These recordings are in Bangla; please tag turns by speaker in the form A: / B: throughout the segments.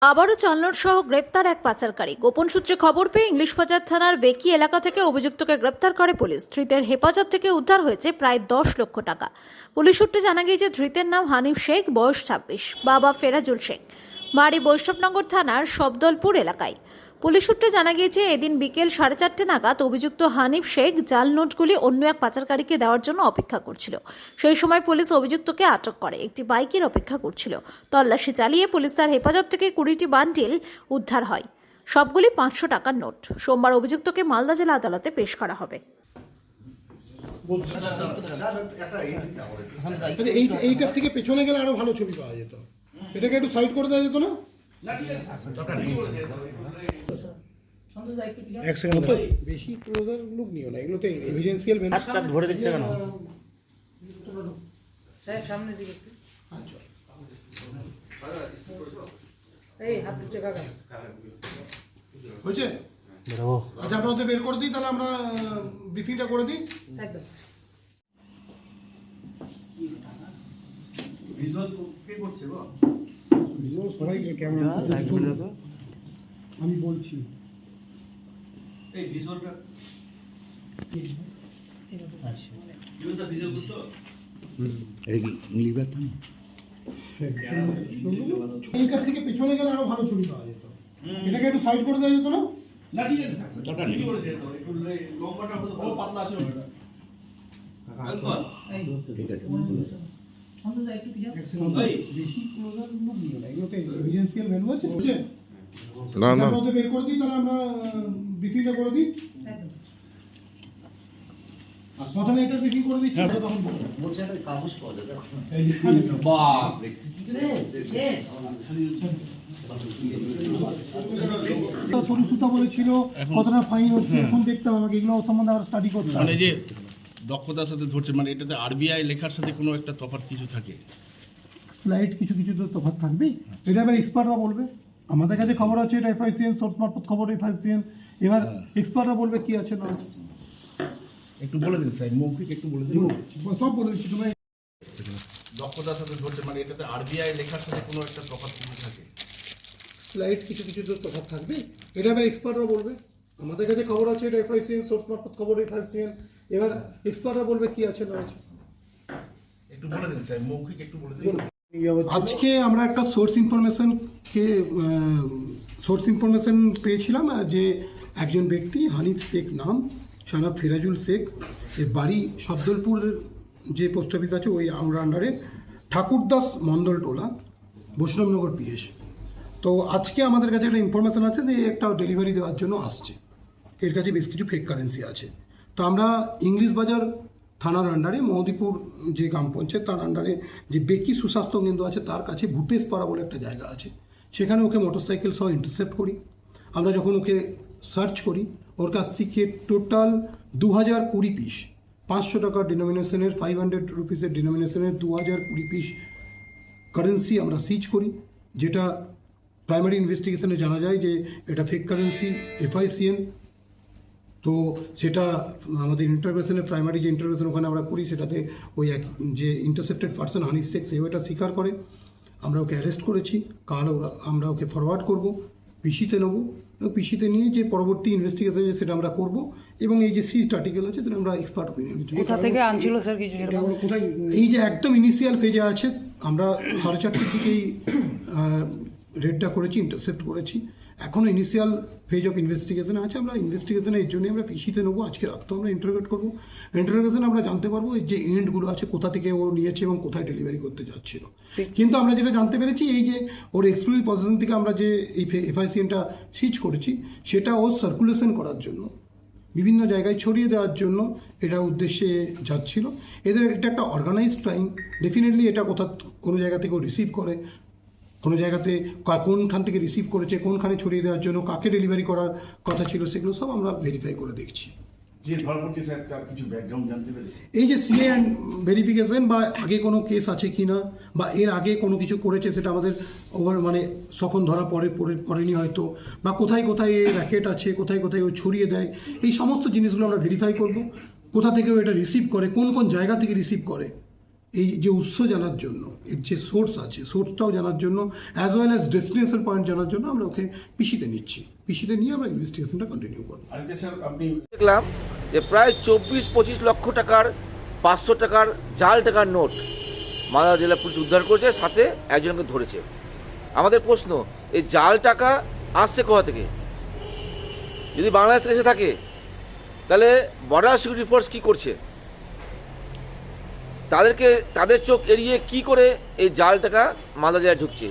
A: আবারও চালনোর সহ গ্রেপ্তার এক পাচারকারী। গোপন সূত্রে খবর পেয়ে ইংলিশ বাজার থানার বেকি এলাকা থেকে অভিযুক্তকে গ্রেপ্তার করে পুলিশ। ধৃতের হেফাজত থেকে উদ্ধার হয়েছে প্রায় দশ লক্ষ টাকা। পুলিশ সূত্রে জানা গিয়েছে, ধৃতের নাম হানিফ শেখ, বয়স ছাব্বিশ, বাবা ফেরাজুল শেখ। বাড়ি বৈষ্ণবনগর থানার শবদলপুর এলাকায়। পুলিশ সূত্রে জানা গিয়েছে, এদিন বিকেল সাড়ে চারটে নাগাদ অভিযুক্ত হানিফ শেখ জাল নোটগুলি অন্য এক পাচারকারীকে দেওয়ার জন্য অপেক্ষা করছিল। সেই সময় পুলিশ অভিযুক্তকে আটক করে। একটি বাইকের অপেক্ষা করছিল। তল্লাশি চালিয়ে পুলিশ তার হেফাজত থেকে কুড়িটি বান্ডিল উদ্ধার হয়। সবগুলি পাঁচশো টাকার নোট। সোমবার অভিযুক্তকে মালদা জেলা আদালতে পেশ করা হবে।
B: আচ্ছা এইটার থেকে পেছনে গেলে আরও ভালো ছবি পাওয়া যেত। এটাকে একটু সাইড করে দেওয়া যেত না? এক সেকেন্ড বেশি ক্লোজার লুক নিও না এগুলো তো এভিডেন্সিয়াল ভ্যালু
C: হাতটা ধরে দিচ্ছে কেন?
D: দিকে একটু।
B: আচ্ছা
D: এই হাত দিচ্ছে কাকা।
B: হয়েছে? আচ্ছা বের করে দিই তাহলে আমরা ব্রিফিংটা করে দিই।
D: একদম।
B: সবাই কেমন আমি বলছি।
C: এটা কি ইংলিশ ব্যাপার না?
B: এইটার থেকে পেছনে গেলে আরও ভালো ছবি পাওয়া যেত। এটাকে একটু সাইড করে দেওয়া যেত না?
C: ঠিক আছে
D: দা একটু পিছাও
B: এক বেশি ক্লোজার লুক নিও না এগুলো এভিডেন্সিয়াল ভ্যালু আছে? বুঝছে
E: না। না
B: আমরা বের করে দিই তাহলে আমরা ব্রিফিংটা করে দিই।
D: একদম।
B: প্রথমে এটা ব্রিফিং করে দিচ্ছি তখন বলব।
C: একটা কাগজ পাওয়া যাবে
B: তো। সরু সুতা বলেছিল কতটা ফাইন হচ্ছে এখন দেখতে হবে আমাকে এগুলো সম্বন্ধে আবার স্টাডি করতে
F: মানে
B: হবে
F: যে দক্ষতার সাথে ধরছে মানে এটাতে আরবিআই লেখার সাথে কোনো একটা তফাৎ কিছু থাকে?
B: স্লাইড কিছু কিছু তো তফাৎ থাকবেই এটা এবার এক্সপার্টরা বলবে। আমাদের কাছে খবর আছে এটা এফআইসিএন সোর্স মারফত খবর এফআইসিএন এবার এক্সপার্টরা বলবে কি আছে না
F: একটু বলে দিন স্যার মৌখিক একটু বলে দিন।
B: সব বলে দিচ্ছি তুমি
F: দক্ষতার সাথে ধরছে মানে এটাতে আরবিআই লেখার সাথে কোনো একটা তফাৎ কিছু থাকে?
B: স্লাইড কিছু কিছু তো তফাৎ থাকবে। এটা এবার এক্সপার্টরা বলবে। আমাদের কাছে খবর আছে এটা এফআইসিএন সোর্স মারফত খবর এফআইসিএন এবার এক্সপার্টরা বলবে কি আছে না আছে।
F: একটু বলে দিন স্যার মৌখিক একটু বলে দিন।
B: আজকে আমরা একটা সোর্স ইনফরমেশনকে সোর্স ইনফরমেশন পেয়েছিলাম যে একজন ব্যক্তি হানিফ শেখ নাম সানা ফেরাজুল শেখ। এর বাড়ি শব্দলপুরের যে পোস্ট অফিস আছে ওই আমরা আন্ডারে ঠাকুরদাস মণ্ডল টোলা বৈষ্ণবনগর পিএস তো আজকে আমাদের কাছে একটা ইনফরমেশন আছে যে একটা ডেলিভারি দেওয়ার জন্য আসছে। এর কাছে বেশ কিছু ফেক কারেন্সি আছে। তো আমরা ইংলিশ বাজার থানার আন্ডারে মহদীপুর যে গ্রাম পঞ্চায়েত তার আন্ডারে যে বেকি সুস্বাস্থ্য কেন্দ্র আছে, তার কাছে ভূতেশ পাড়া বলে একটা জায়গা আছে। সেখানে ওকে মোটরসাইকেল সহ ইন্টারসেপ্ট করি। আমরা যখন ওকে সার্চ করি, ওর কাছ থেকে টোটাল দু হাজার কুড়ি পিস পাঁচশো টাকার ডিনোমিনেশনের ফাইভ হান্ড্রেড রুপিসের ডিনোমিনেশনের দু হাজার কুড়ি পিস কারেন্সি আমরা সিজ করি, যেটা প্রাইমারি ইনভেস্টিগেশনে জানা যায় যে এটা ফেক কারেন্সি এফআইসিএন তো সেটা আমাদের ইন্টারভেশনের প্রাইমারি যে ইন্টারভেশন ওখানে আমরা করি সেটাতে ওই এক যে ইন্টারসেপ্টেড পার্সন হানিফ শেখ সেও এটা স্বীকার করে। আমরা ওকে অ্যারেস্ট করেছি। কাল ওরা আমরা ওকে ফরওয়ার্ড করব পিসিতে নেব। এবং পিসিতে নিয়ে যে পরবর্তী ইনভেস্টিগেশন সেটা আমরা করব। এবং এই যে সিস্ট আর্টিকেল আছে সেটা আমরা এক্সপার্ট ওপিনিয়ন
D: কোথা থেকে আনছিল স্যার কিছু
B: কোথায় এই যে একদম ইনিশিয়াল ফেজে আছে আমরা সাড়ে চারটের দিকেই রেডটা করেছি ইন্টারসেপ্ট করেছি। এখনও ইনিশিয়াল ফেজ অফ ইনভেস্টিগেশন আছে আমরা ইনভেস্টিগেশনে এর জন্যই আমরা পিসিতে নেব আজকে রাতও আমরা ইন্টারোগেট করব। ইন্টারোগেশনে আমরা জানতে পারব যে এন্ডগুলো আছে কোথা থেকে ও নিয়েছে এবং কোথায় ডেলিভারি করতে যাচ্ছিল। কিন্তু আমরা যেটা জানতে পেরেছি এই যে ওর এক্সক্লুসিভ পজিশন থেকে আমরা যে এই এফআইসিএনটা সিজ করেছি সেটা ও সার্কুলেশন করার জন্য বিভিন্ন জায়গায় ছড়িয়ে দেওয়ার জন্য এটা উদ্দেশ্যে যাচ্ছিল। এদের এটা একটা অর্গানাইজড ক্রাইম ডেফিনেটলি এটা কোথা কোনো জায়গা থেকে রিসিভ করে কোনো জায়গাতে কোনখান থেকে রিসিভ করেছে কোনখানে ছড়িয়ে দেওয়ার জন্য কাকে ডেলিভারি করার কথা ছিল সেগুলো সব আমরা ভেরিফাই করে দেখছি। এই যে সিএ অ্যান্ড ভেরিফিকেশন বা আগে কোনো কেস আছে কি না বা এর আগে কোনো কিছু করেছে সেটা আমাদের ওভার মানে তখন ধরা পড়ে পড়ে- পড়েনি হয়তো বা কোথায় কোথায় এ র্যাকেট আছে কোথায় কোথায় ও ছড়িয়ে দেয় এই সমস্ত জিনিসগুলো আমরা ভেরিফাই করব। কোথা থেকে ও এটা রিসিভ করে কোন কোন জায়গা থেকে রিসিভ করে এই যে উৎস জানার জন্য এর যে সোর্স আছে সোর্সটাও জানার জন্য as well as destination point জানার জন্য আমরা ওকে পিসিতে নিচ্ছি। পিসিতে নিয়ে আমরা ইনভেস্টিগেশনটা কন্টিনিউ করব।
E: দেখলাম যে প্রায় চব্বিশ পঁচিশ লক্ষ টাকার পাঁচশো টাকার জাল টাকার নোট মালদা জেলা পুলিশ উদ্ধার করেছে সাথে একজনকে ধরেছে। আমাদের প্রশ্ন এই জাল টাকা আসছে কোথা থেকে? যদি বাংলাদেশ থেকে এসে থাকে তাহলে বর্ডার সিকিউরিটি ফোর্স কী করছে? তাদেরকে, তাদের চোখ এড়িয়ে কি করে এই জাল টাকা মালদা জেলায় ঢুকছে?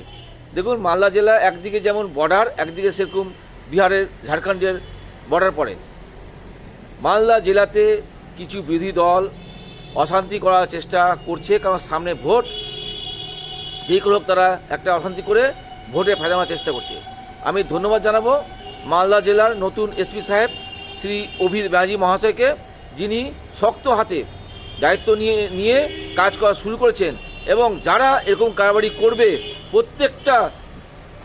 E: দেখুন, মালদা জেলা একদিকে যেমন বর্ডার একদিকে সেরকম বিহারের, ঝাড়খণ্ডের বর্ডার পড়ে। মালদা জেলাতে কিছু বিরোধী দল অশান্তি করার চেষ্টা করছে, কারণ সামনে ভোট, যেই করে তারা একটা অশান্তি করে ভোটে ফায়দা চেষ্টা করছে। আমি ধন্যবাদ জানাব মালদা জেলার নতুন এসপি সাহেব, শ্রী অভির ব্যানার্জি মহাশয়কে, যিনি শক্ত হাতে দায়িত্ব নিয়ে নিয়ে কাজ করা শুরু করেছেন। এবং যারা এরকম কারবারি করবে, প্রত্যেকটা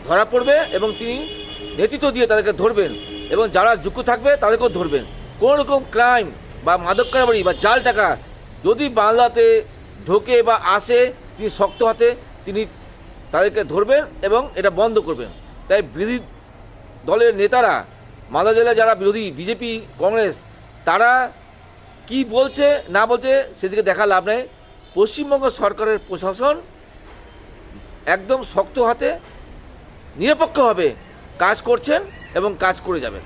E: ধরা পড়বে এবং তিনি নেতৃত্ব দিয়ে তাদেরকে ধরবেন। এবং যারা যুক্ত থাকবে, তাদেরকেও ধরবেন। কোনো রকম ক্রাইম বা মাদক কারবারি বা জাল টাকা যদি বাংলাতে ঢোকে বা আসে, তিনি শক্ত হাতে তিনি তাদেরকে ধরবেন এবং এটা বন্ধ করবেন। তাই বিরোধী দলের নেতারা, মালদা জেলায় যারা বিরোধী, বিজেপি, কংগ্রেস, তারা কি বলছে, না বলছে, সেদিকে দেখা লাভ নেই। পশ্চিমবঙ্গ সরকারের প্রশাসন একদম শক্ত হাতে নিরপেক্ষভাবে কাজ করছেন এবং কাজ করে যাবেন।